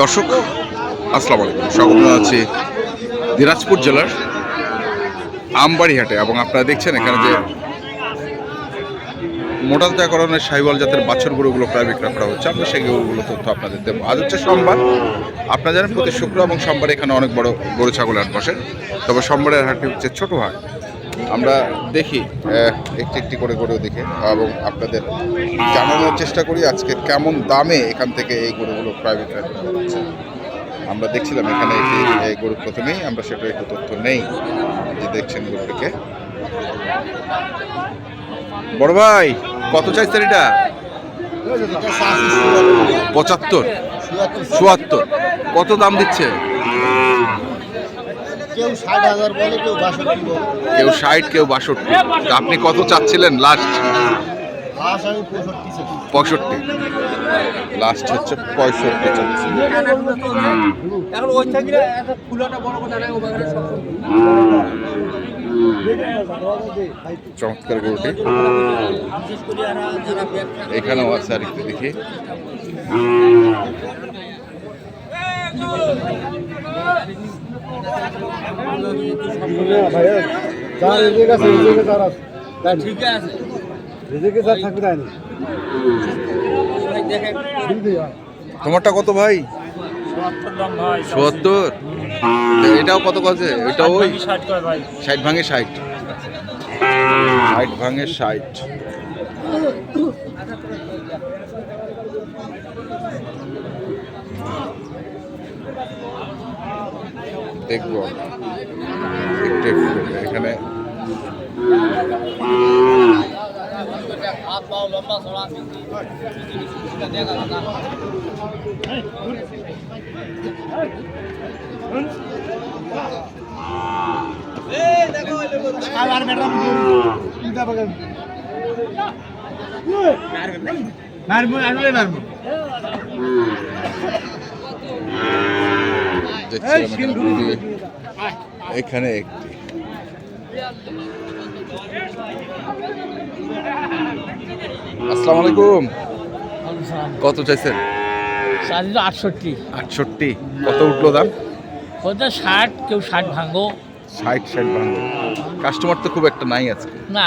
দর্শক, আসসালামু আলাইকুম। স্বাগত জানাচ্ছি দিনাজপুর জেলার আমবাড়িহাটে এবং আপনারা দেখছেন এখানে যে মোটাতাকরণের সাহিওয়াল জাতের বাছর গরুগুলো প্রায় বিক্রয় করা হচ্ছে। আমরা সেই গরুগুলো তথ্য আপনাদের দেবো। আজ হচ্ছে সোমবার। আপনারা জানেন প্রতি শুক্র এবং সোমবার এখানে অনেক বড় গরু ছাগলের হাট বসে। তবে সোমবারের হাটটি হচ্ছে ছোট হাট। আমরা দেখি একটি একটি করে গরু দেখে এবং আপনাদের জানানোর চেষ্টা করি আজকে কেমন দামে এখান থেকে এই গরুগুলো করা আমরা দেখছিলাম এখানে একটি এই গরু প্রথমেই আমরা সেটা একটু তথ্য নেই। যে দেখছেন গরুটিকে। বড় ভাই কত চাইছেন এটা? পঁচাত্তর। চুয়াত্তর। কত দাম দিচ্ছে? কেউ ষাট হাজার বলে কেউ বাষট্টি বলে। কেউ ষাট কেউ বাষট্টি। তা আপনি কত চাচ্ছিলেন লাস্ট আমি পঁয়ষট্টি চাই পঁয়ষট্টি। লাস্ট হচ্ছে পঁয়ষট্টি চাচ্ছি। চমৎকার গরুটি। এখানেও আছে আর একটু দেখি ঠিক আছে ভাই দেখেন তোমারটা কত ভাই? চুয়াত্তর এটাও কত আছে এটাও ওই? ষাট করে ভাই ষাট ভাঙে ষাট। ষাট ভাঙে ষাট। দেখব। একটু একটু এখানে। দেখা না দেখছিলাম এখানে একটি। আসসালামু আলাইকুম কত চাইছেন? আটষট্টি। আটষট্টি। কত উঠল দাম? কোথাও ষাট। কেউ ষাট ভাঙো। ষাট ষাট ভাঙলো কাস্টমার তো খুব একটা নাই আজকে। না।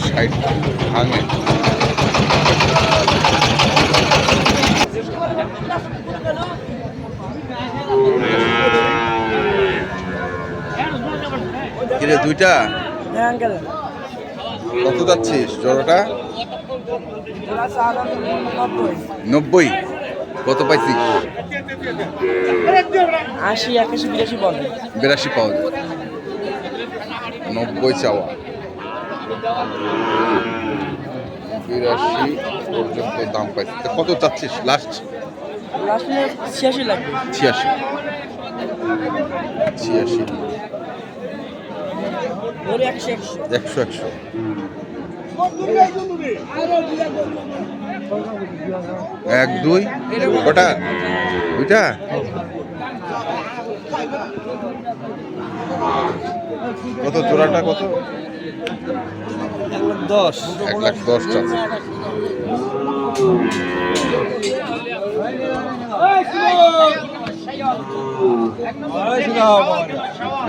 ষাট ভাঙে কিরে দুইটা? কত যাচ্ছিস? জড়োটা? নব্বই? কত পাইছিস আশি একাশি বিরাশি বলে বিরাশি পাওয়া যায় নব্বই চাওয়া। বিরাশি পর্যন্ত দাম পাইছিস তা কত চাচ্ছিস? লাস্ট লাস্টে ছিয়াশি লাগবে। ছিয়াশি। ছিয়াশি। একশো একশো। একশো একশো। এক দুই কটা দুইটা? কত জোড়াটা কত? দশ। এক লাখ দশ চাচ্ছে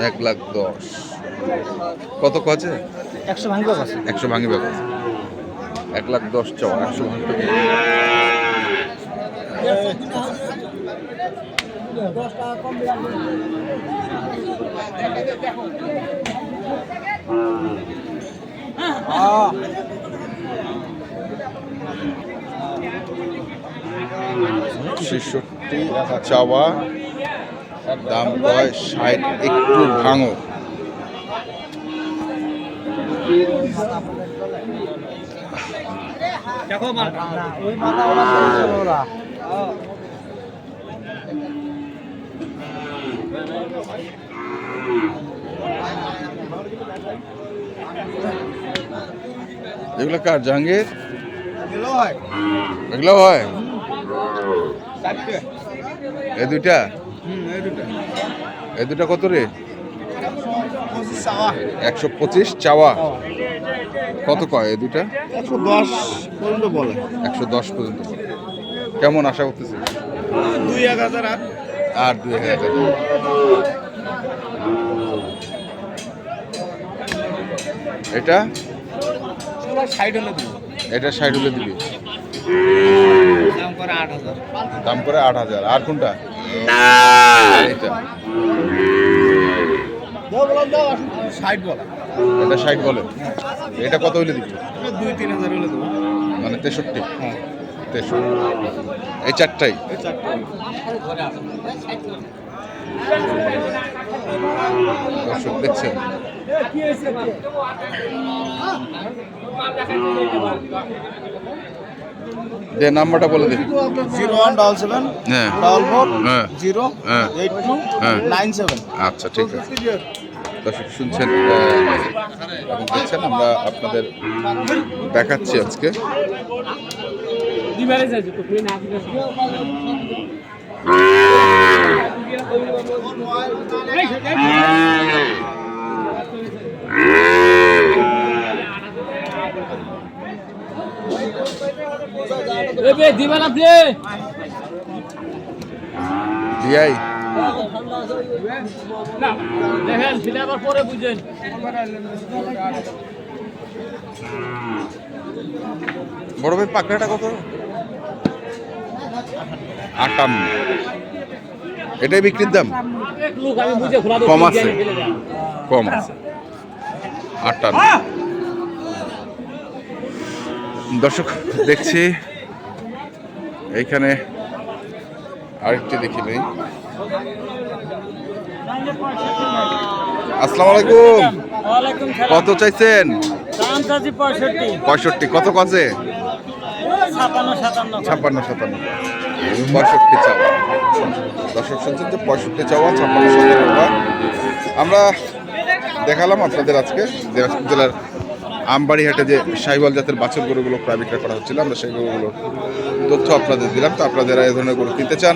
এক লাখ দশ। কত কাছে একশো ভাঙবে একশো ভাঙবে ব্যাপার এক লাখ দশ চাওয়া একশো ছেষট্টি চাওয়া দাম কয় ষাট একটু ভাঙো। দেখো মাল এগুলো কার জাহাঙ্গীর? এগুলো হয়। এ হয়? দুইটা? এই দুটা কত রে? একশো পঁচিশ চাওয়া। কত কয় এই দুটা একশো দশ পর্যন্ত বলে। একশো দশ পর্যন্ত কেমন আশা করতেছে দুই এক হাজার আর আর দুই হাজার এটা? ষাট হলে দিব। এটা ষাট হলে দিবি। দাম করে আট হাজার। আর কোনটা? দাও ষাট বলা। এটা ষাট বলে। এটা কত হইলে দিবি দুই তিন হাজার হলে দেবো। মানে তেষট্টি? হ্যাঁ। তেষট্টি। এই চারটাই? দর্শক দেখছেন? যে নাম্বারটা বলে দিন জিরো ওয়ান ডাবল সেভেন হ্যাঁ। ডাবল ফোর হ্যাঁ। জিরো হ্যাঁ। এইট টু হ্যাঁ। Nine seven. আচ্ছা ঠিক আছে। দর্শক শুনছেন এবং দেখছেন আমরা আপনাদের দেখাচ্ছি আজকে। দিবারে যাইছো তো তুই না দিলে এবে দিবা না প্লে দিয়াই। দেখেন আবার পরে বুঝেন বড় ভাই, পাকড়াটা কত? আটান্ন এটাই বিক্রির দাম? কম আছে। কম আছে। আটান্ন দর্শক, দেখছি। এইখানে আরেকটি দেখি নেই। আসসালামু আলাইকুম। কত চাইছেন? পঁয়ষট্টি। কত কাজে ছাপান্ন সাতান্ন। ছাপ্পান্ন সাতান্ন। পঁয়ষট্টি চাওয়া। দর্শক শুনছেন যে পঁয়ষট্টি চাওয়া ছাপ্পান্ন সাতান্ন আমরা দেখালাম আপনাদের আজকে দিনাজপুর জেলার আমবাড়িহাটে যে সাইবল জাতের বাছুর গরুগুলো প্রায় বিক্রয় করা হচ্ছিল। আমরা সেই গরুগুলোর তথ্য আপনাদের দিলাম। তো আপনারা এই ধরনের গরু কিনতে চান